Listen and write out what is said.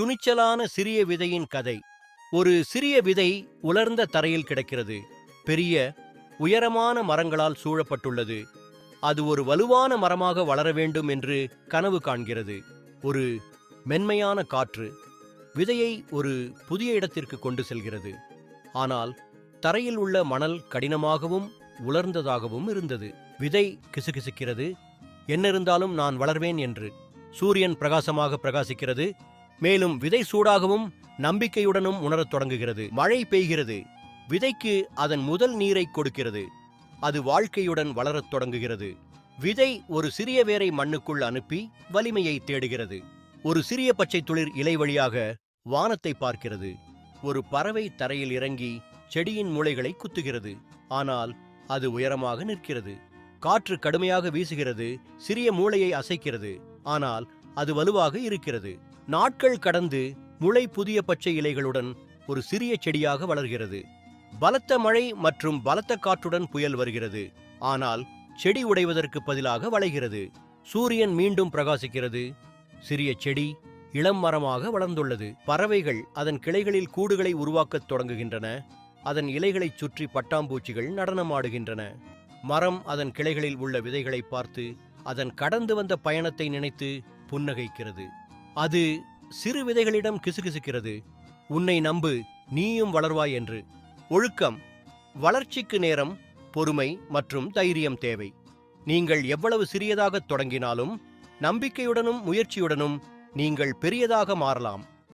துணிச்சலான சிறிய விதையின் கதை. ஒரு சிறிய விதை உலர்ந்த தரையில் கிடக்கிறது. பெரிய உயரமான மரங்களால் சூழப்பட்டுள்ளது. அது ஒரு வலுவான மரமாக வளர வேண்டும் என்று கனவு காண்கிறது. ஒரு மென்மையான காற்று. விதையை ஒரு புதிய இடத்திற்கு கொண்டு செல்கிறது. ஆனால் தரையில் உள்ள மணல் கடினமாகவும் உலர்ந்ததாகவும் இருந்தது. விதை கிசுகிசுக்கிறது. என்ன இருந்தாலும் நான் வளர்வேன் என்று. சூரியன் பிரகாசமாக பிரகாசிக்கிறது. மேலும் விதை சூடாகவும் நம்பிக்கையுடனும் உணரத் தொடங்குகிறது. மழை பெய்கிறது. விதைக்கு அதன் முதல் நீரை கொடுக்கிறது. அது வாழ்க்கையுடன் வளரத் தொடங்குகிறது. விதை ஒரு சிறிய வேரை மண்ணுக்குள் அனுப்பி வலிமையை தேடுகிறது. ஒரு சிறிய பச்சை துளிர் இலை வழியாக வானத்தை பார்க்கிறது. ஒரு பறவை தரையில் இறங்கி செடியின் மூளைகளை குத்துகிறது. ஆனால் அது உயரமாக நிற்கிறது. காற்று கடுமையாக வீசுகிறது. சிறிய மூளையை அசைக்கிறது. ஆனால் அது வலுவாக இருக்கிறது. நாட்கள் கடந்து முளை புதிய பச்சை இலைகளுடன் ஒரு சிறிய செடியாக வளர்கிறது. பலத்த மழை மற்றும் பலத்த காற்றுடன் புயல் வருகிறது. ஆனால் செடி உடைவதற்கு பதிலாக வளைகிறது. சூரியன் மீண்டும் பிரகாசிக்கிறது. சிறிய செடி இளம் மரமாக வளர்ந்துள்ளது. பறவைகள் அதன் கிளைகளில் கூடுகளை உருவாக்கத் தொடங்குகின்றன. அதன் இலைகளைச் சுற்றி பட்டாம்பூச்சிகள் நடனமாடுகின்றன. மரம் அதன் கிளைகளில் உள்ள விதைகளை பார்த்து அதன் கடந்து வந்த பயணத்தை நினைத்து புன்னகைக்கிறது. அது சிறு விதைகளிடம் கிசுகிசுக்கிறது. உன்னை நம்பு நீயும் வளர்வாய் என்று. ஒழுக்கம் வளர்ச்சிக்கு நேரம் பொறுமை மற்றும் தைரியம் தேவை. நீங்கள் எவ்வளவு சிறியதாகத் தொடங்கினாலும் நம்பிக்கையுடனும் முயற்சியுடனும் நீங்கள் பெரியதாக மாறலாம்.